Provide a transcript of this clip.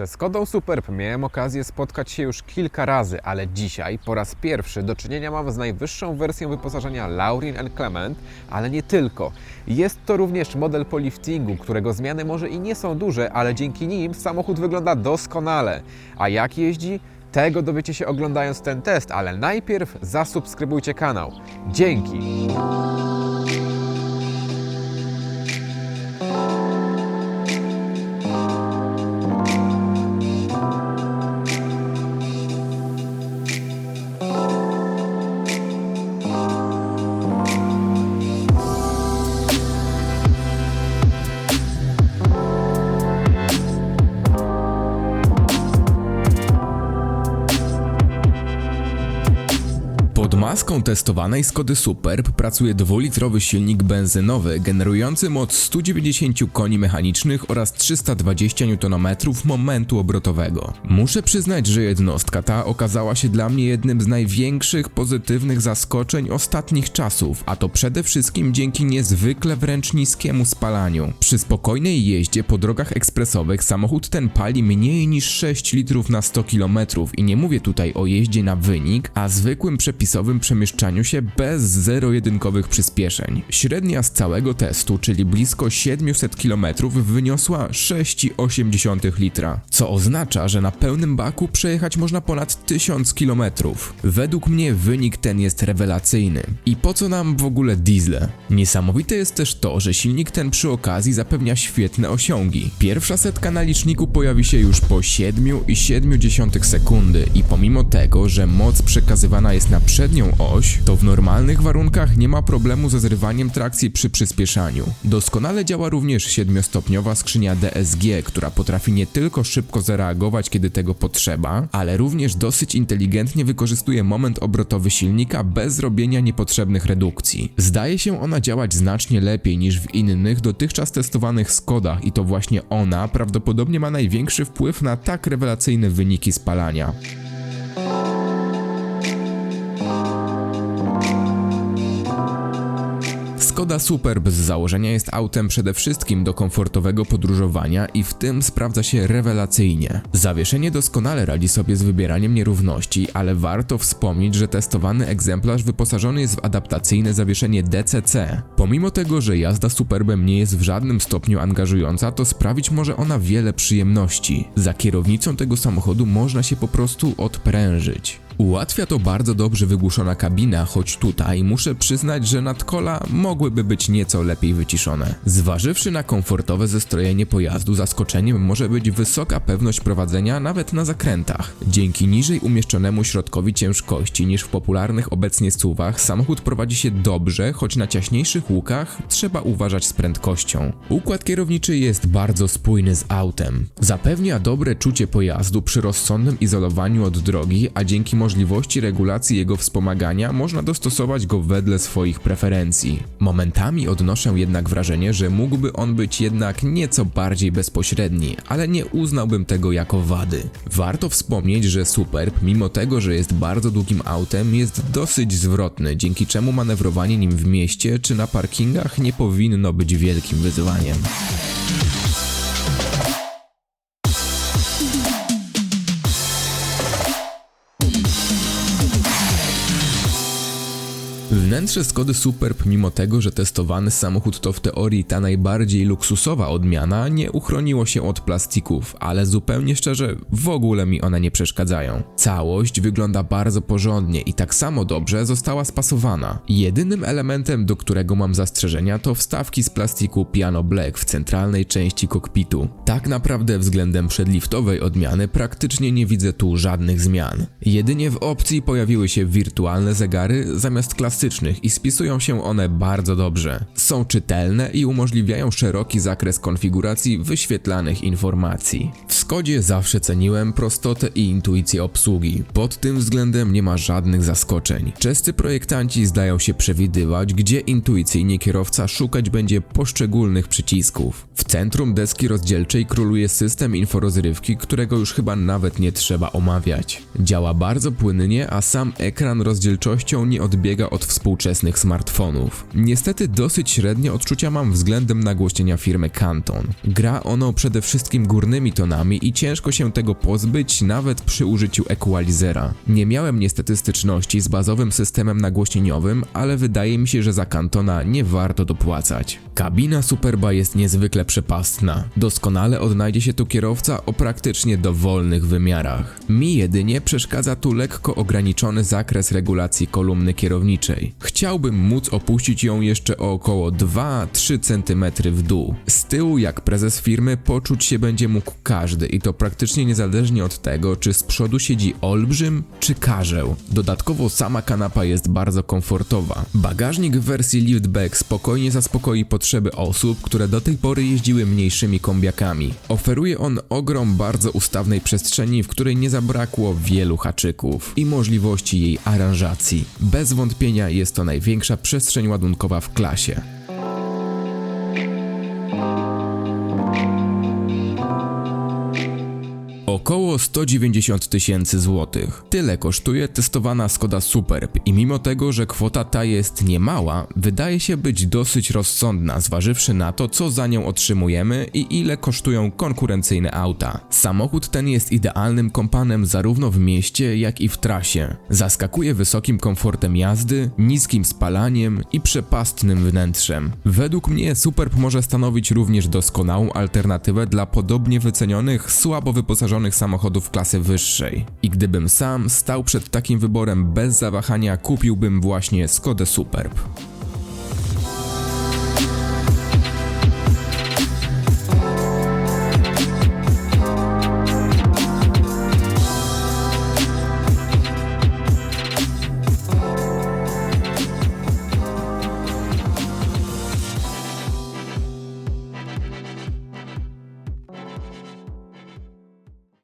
Ze Skodą Superb miałem okazję spotkać się już kilka razy, ale dzisiaj po raz pierwszy do czynienia mam z najwyższą wersją wyposażenia Laurin Clement, ale nie tylko. Jest to również model po liftingu, którego zmiany może i nie są duże, ale dzięki nim samochód wygląda doskonale. A jak jeździ? Tego dowiecie się oglądając ten test, ale najpierw zasubskrybujcie kanał. Dzięki! Maską testowanej Skody Superb pracuje dwulitrowy silnik benzynowy generujący moc 190 koni mechanicznych oraz 320 Nm momentu obrotowego. Muszę przyznać, że jednostka ta okazała się dla mnie jednym z największych pozytywnych zaskoczeń ostatnich czasów, a to przede wszystkim dzięki niezwykle wręcz niskiemu spalaniu. Przy spokojnej jeździe po drogach ekspresowych samochód ten pali mniej niż 6 litrów na 100 km i nie mówię tutaj o jeździe na wynik, a zwykłym przepisowym przemieszczaniu się bez zero-jedynkowych przyspieszeń. Średnia z całego testu, czyli blisko 700 km wyniosła 6,8 litra, co oznacza, że na pełnym baku przejechać można ponad 1000 km. Według mnie wynik ten jest rewelacyjny. I po co nam w ogóle diesle? Niesamowite jest też to, że silnik ten przy okazji zapewnia świetne osiągi. Pierwsza setka na liczniku pojawi się już po 7,7 sekundy i pomimo tego, że moc przekazywana jest na przednią oś, to w normalnych warunkach nie ma problemu ze zrywaniem trakcji przy przyspieszaniu. Doskonale działa również 7-stopniowa skrzynia DSG, która potrafi nie tylko szybko zareagować, kiedy tego potrzeba, ale również dosyć inteligentnie wykorzystuje moment obrotowy silnika bez robienia niepotrzebnych redukcji. Zdaje się ona działać znacznie lepiej niż w innych dotychczas testowanych Skodach i to właśnie ona prawdopodobnie ma największy wpływ na tak rewelacyjne wyniki spalania. Skoda Superb z założenia jest autem przede wszystkim do komfortowego podróżowania i w tym sprawdza się rewelacyjnie. Zawieszenie doskonale radzi sobie z wybieraniem nierówności, ale warto wspomnieć, że testowany egzemplarz wyposażony jest w adaptacyjne zawieszenie DCC. Pomimo tego, że jazda Superbem nie jest w żadnym stopniu angażująca, to sprawić może ona wiele przyjemności. Za kierownicą tego samochodu można się po prostu odprężyć. Ułatwia to bardzo dobrze wygłuszona kabina, choć tutaj muszę przyznać, że nadkola mogłyby być nieco lepiej wyciszone. Zważywszy na komfortowe zestrojenie pojazdu, zaskoczeniem może być wysoka pewność prowadzenia nawet na zakrętach. Dzięki niżej umieszczonemu środkowi ciężkości niż w popularnych obecnie SUVach, samochód prowadzi się dobrze, choć na ciaśniejszych łukach trzeba uważać z prędkością. Układ kierowniczy jest bardzo spójny z autem. Zapewnia dobre czucie pojazdu przy rozsądnym izolowaniu od drogi, a dzięki możliwości regulacji jego wspomagania można dostosować go wedle swoich preferencji. Momentami odnoszę jednak wrażenie, że mógłby on być jednak nieco bardziej bezpośredni, ale nie uznałbym tego jako wady. Warto wspomnieć, że Superb, mimo tego, że jest bardzo długim autem, jest dosyć zwrotny, dzięki czemu manewrowanie nim w mieście czy na parkingach nie powinno być wielkim wyzwaniem. Wnętrze Skody Superb, mimo tego, że testowany samochód to w teorii ta najbardziej luksusowa odmiana, nie uchroniło się od plastików, ale zupełnie szczerze, w ogóle mi one nie przeszkadzają. Całość wygląda bardzo porządnie i tak samo dobrze została spasowana. Jedynym elementem, do którego mam zastrzeżenia, to wstawki z plastiku Piano Black w centralnej części kokpitu. Tak naprawdę względem przedliftowej odmiany praktycznie nie widzę tu żadnych zmian. Jedynie w opcji pojawiły się wirtualne zegary zamiast klasycznych i spisują się one bardzo dobrze. Są czytelne i umożliwiają szeroki zakres konfiguracji wyświetlanych informacji. W Skodzie zawsze ceniłem prostotę i intuicję obsługi. Pod tym względem nie ma żadnych zaskoczeń. Czescy projektanci zdają się przewidywać, gdzie intuicyjnie kierowca szukać będzie poszczególnych przycisków. W centrum deski rozdzielczej króluje system inforozrywki, którego już chyba nawet nie trzeba omawiać. Działa bardzo płynnie, a sam ekran rozdzielczością nie odbiega od współczesnych współczesnych smartfonów. Niestety dosyć średnie odczucia mam względem nagłośnienia firmy Canton. Gra ono przede wszystkim górnymi tonami i ciężko się tego pozbyć nawet przy użyciu equalizera. Nie miałem niestety styczności z bazowym systemem nagłośnieniowym, ale wydaje mi się, że za Cantona nie warto dopłacać. Kabina Superba jest niezwykle przepastna. Doskonale odnajdzie się tu kierowca o praktycznie dowolnych wymiarach. Mi jedynie przeszkadza tu lekko ograniczony zakres regulacji kolumny kierowniczej. Chciałbym móc opuścić ją jeszcze o około 2-3 cm w dół. Z tyłu, jak prezes firmy, poczuć się będzie mógł każdy i to praktycznie niezależnie od tego, czy z przodu siedzi olbrzym czy karzeł. Dodatkowo sama kanapa jest bardzo komfortowa. Bagażnik w wersji liftback spokojnie zaspokoi potrzeby osób, które do tej pory jeździły mniejszymi kombiakami. Oferuje on ogrom bardzo ustawnej przestrzeni, w której nie zabrakło wielu haczyków i możliwości jej aranżacji. Bez wątpienia jest to największa przestrzeń ładunkowa w klasie. Około 190 tysięcy złotych. Tyle kosztuje testowana Skoda Superb i mimo tego, że kwota ta jest niemała, wydaje się być dosyć rozsądna, zważywszy na to, co za nią otrzymujemy i ile kosztują konkurencyjne auta. Samochód ten jest idealnym kompanem zarówno w mieście, jak i w trasie. Zaskakuje wysokim komfortem jazdy, niskim spalaniem i przepastnym wnętrzem. Według mnie Superb może stanowić również doskonałą alternatywę dla podobnie wycenionych, słabo wyposażonych samochodów klasy wyższej. I gdybym sam stał przed takim wyborem bez zawahania, kupiłbym właśnie Skodę Superb.